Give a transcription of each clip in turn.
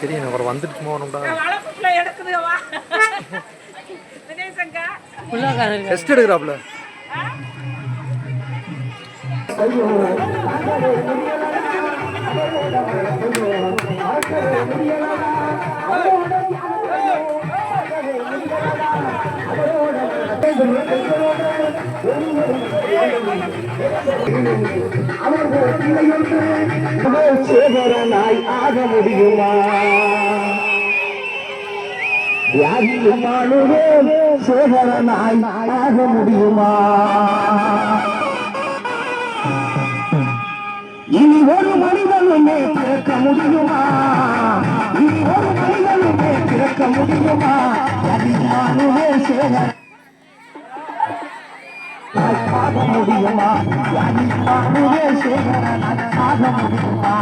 தெரியும் அப்புறம் வந்துட்டு சும்மா வரணும்டா. வளர்ப்புல எடுக்குது வா. தினேசங்கா சேகரனாய் ஆக முடியுமா? யாருமானுவே சேகரனாய் ஆக முடியுமா? இனி ஒரு மனிதனுமே பிறக்க முடியுமா? இனி ஒரு மனிதனுமே பிறக்க முடியுமா? யாருமானுவே சேகர சாக முடியுமா யாருமானுவே சேகரனாய் முடியுமா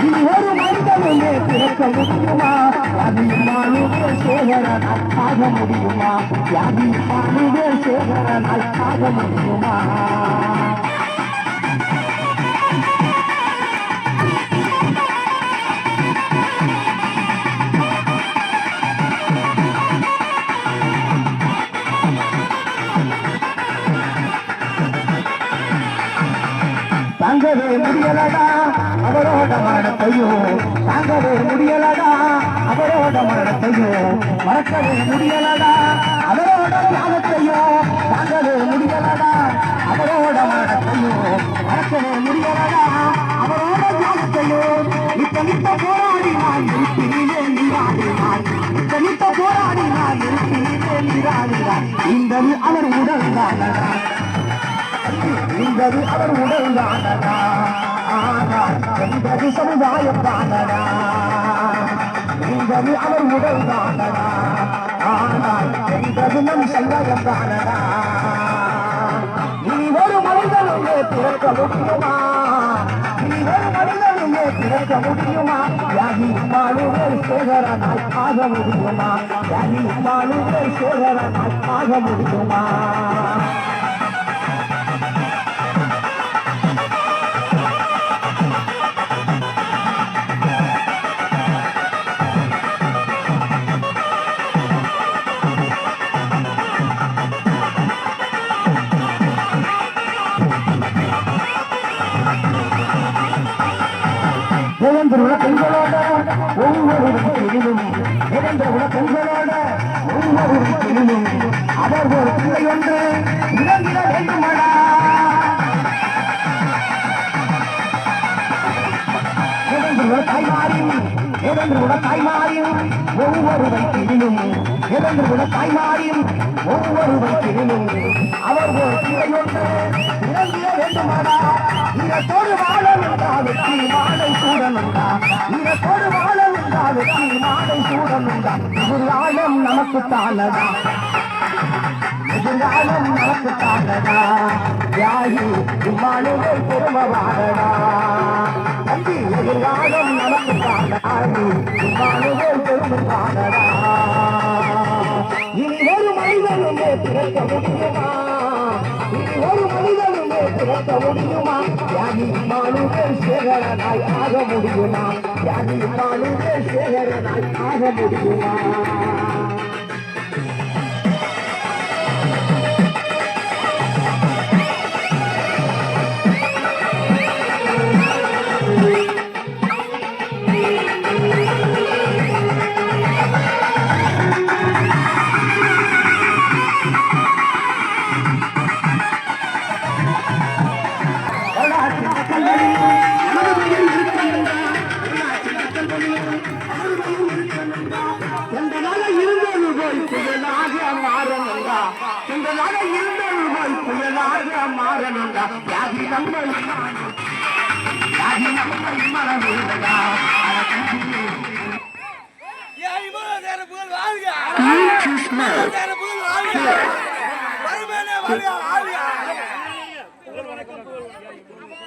இனி ஒரு மனிதனுமே பிறக்க முடியுமா யாருமானுவே சேகரனால் சாக முடியுமா யாருமானுவே சேகரனால் சாக முடியுமா? முடியலடா அவரோட மரணத்தையும் தாங்கவே முடியலடா அவரோட மரணத்தையும் மறக்கவே முடியலடா அவரோட தியாகத்தையும் தாங்கவே முடியலடா அவரோட மரணத்தையும் மறக்கவே முடியலடா அவரோட தியாகத்தையும் நித்த நித்த போராடி நான் இருப்பினிலே நீராடினான் நித்த நித்த போராடி நான் இருப்பினிலே நீராடினான் இந்த அவர் உடல் தான். என்பது அவர் உடல் தானடா என்பது சமுதாயம் தானடா என்பது அவர் உடல் தானடா ஆனால் என்பது நம் சமுதாயம் தானடா இனி ஒரு மனிதனுமே பிறக்க முடியுமா? நீ ஒரு மனிதனுமே பிறக்க முடியுமா? யாகி மாணுவேல் சேகரனாய் ஆக முடியுமா? யாகி மாணுவேல் சேகரனாய் ஆக முடியுமா? நிரந்தர உலகங்களோட ஒவ்வொரு பிரிவும் நிரந்தர உலகங்களோட ஒவ்வொரு பிரிவும் அவர் ஒரு பிள்ளை ஒன்று இறந்திட வேண்டுமடா நிரந்தர தாய்மாரின் நிரந்தர தாய்மாரின் ஒவ்வொரு இறந்து நிரந்தர தாய்மாரின் ஒவ்வொரு வைத்திலும் அவர் ஒரு பிள்ளை இறந்திட வேண்டுமடா இதத்தோடு வாழ உண்டா வெற்றி மாலை சூடனுண்டா இதத்தோடு வாழ உண்டா வெற்றி மாலை சூடனுண்டா எதிர்காலம் நமக்கு தானதா? எதிர்காலம் நமக்கு தானதா? யாயி இம்மானுவே திரும்ப வாழடா? தம்பி எதிர்காலம் நமக்கு தானதா? இம்மானுவே திரும்ப வாழடா? பிறக்க முடியுமா? இனி ஒரு மனிதனுமே பிறக்க முடியுமா? யாகி மாலுமே சேகரனாய் ஆக முடியுமா? யாகி மாலுமே சேகரனாய் ஆக முடியுமா? எந்தனால இருந்தது போய் புயலாக மாறணுண்டா யாகி நம்ம யாகி நம்ம மறந்துடா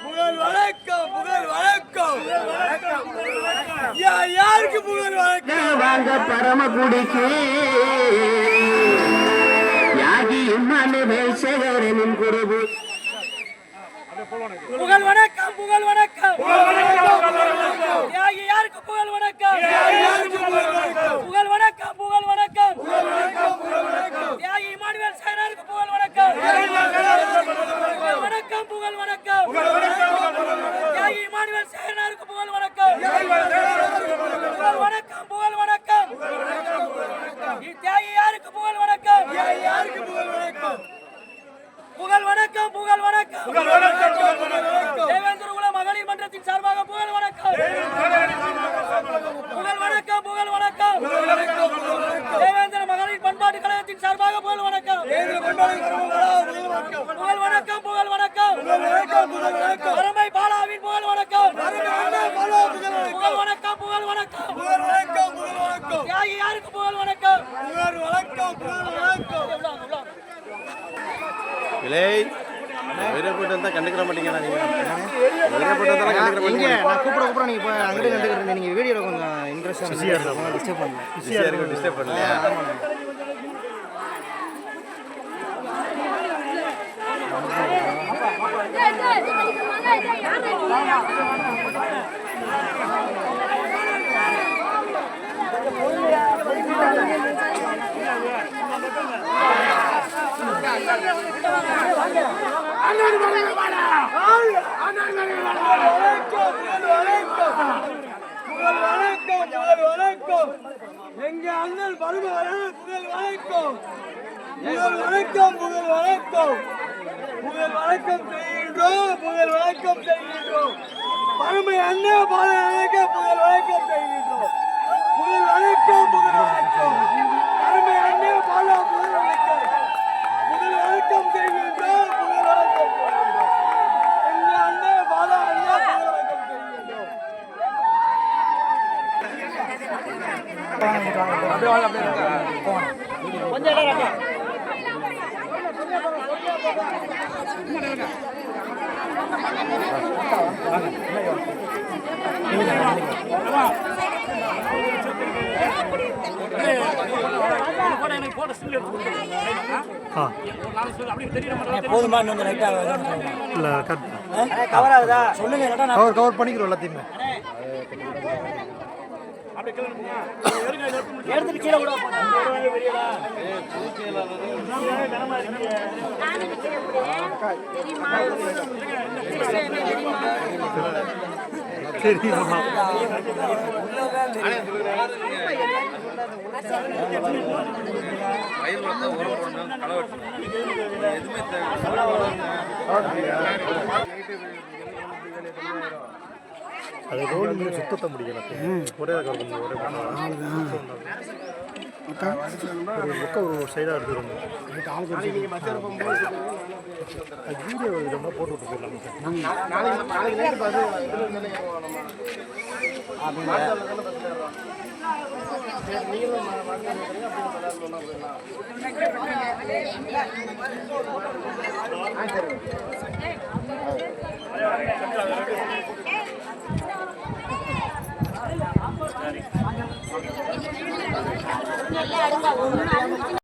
புகழ் வணக்கம் புகழ் வணக்கம். யா- யாருக்கு புகழ் வணக்கம்? வாங்க பரமகுடிக்கு. முன் குறைவு புகழ் வணக்கம் புகழ் வணக்கம் யாருக்கு புகழ் புகழ் வணக்கம் புகழ் வணக்கம் புகழ் வணக்கம் தியாகி இமானுவேல் சேனாருக்கு புகழ் வணக்கம் புகழ் வணக்கம் புகழ் வணக்கம் தியாகி இமானுவேல் சேனாருக்கு புகழ் வணக்கம் புகழ் வணக்கம் புகழ் வணக்கம் தியாகி யாருக்கு புகழ் வணக்கம் யாருக்கு புகழ் வணக்கம் புகழ் வணக்கம் புகழ் வணக்கம் புகழ் வணக்கம் புகழ் வணக்கம் தேவேந்திர குல மகளிர் மன்றத்தின் சார்பாக புகழ் வணக்கம் புகழ் வணக்கம் புகழ் வணக்கம் தேவேந்திர மகளிர் பண்பாட்டு கழகத்தின் சார்பாக புகழ் வணக்கம் புகழ் வணக்கம் புகழ் வணக்கம் புகழ் வணக்கம் புகழ் வணக்கம் புகழ் வணக்கம் அருமை பாலாவின் புகழ் வணக்கம் புகழ் வணக்கம் வணக்கம் புகழ் வணக்கம் புகழ் வணக்கம் புகழ் வணக்கம் தியாகி யாருக்கு புகழ் வணக்கம் புகழ் வணக்கம் புகழ் வணக்கம் எவ்வளவு, எவ்வளவு? இலை வெளியே போயிட்டு வந்தா கண்டுக்கிற மாட்டீங்களா நீங்க? வெளியே போயிட்டு வந்தா கண்டுக்கிற இங்கே மாட்டீங்க நான் கூப்பிட கூப்பிட நீங்கள் இப்போ அங்கிட்டு கண்டுக்கிறேன் நீங்கள் வீடியோவில் கொஞ்சம் இன்ட்ரெஸ்டாக டிஸ்டர்ப் பண்ணல. பிஸியாக இருக்கும் டிஸ்டர்ப் புகழ் வணக்கம் எங்க அண்ணன் பருமகரன் புகழ் வணக்கம் புகழ் வணக்கம் புகழ் வணக்கம் புகழ் வணக்கம் செய்கின்றோம் புகழ் வணக்கம் செய்கின்றோம் பருமை அண்ணன் பாலக புகழ் வணக்கம் செய்கின்றோம் புகழ் வணக்கம் புகழ் வணக்கம் பருமை அண்ணன் பாலா புகழ் வணக்கம் புகழ் வணக்கம் செய்கின்றோம் புகழ் வணக்கம் செய்கின்றோம் எங்க அண்ணன் பாலா அண்ணா புகழ் வணக்கம் செய்கின்றோம் இல்லை கட் கவர் ஆகுதா சொல்லுங்க இல்லாட்டா நான் கவர் கவர் பண்ணிக்கிறோம் எல்லாத்தையுமே. எடுத்துட்டு கீழே கூட தெரியுமா வயிறு வளர்த்தா உரம் போடணும் களை வெட்டணும் எதுவுமே தேவை அது ரோடு மீது சுத்தத்தை முடியல ஒரே ஒரே ஒரு சைடாக எடுத்துருந்தோம் அது வீடியோ இதெல்லாம் போட்டு விட்டு போயிடலாம். എല്ലാവരും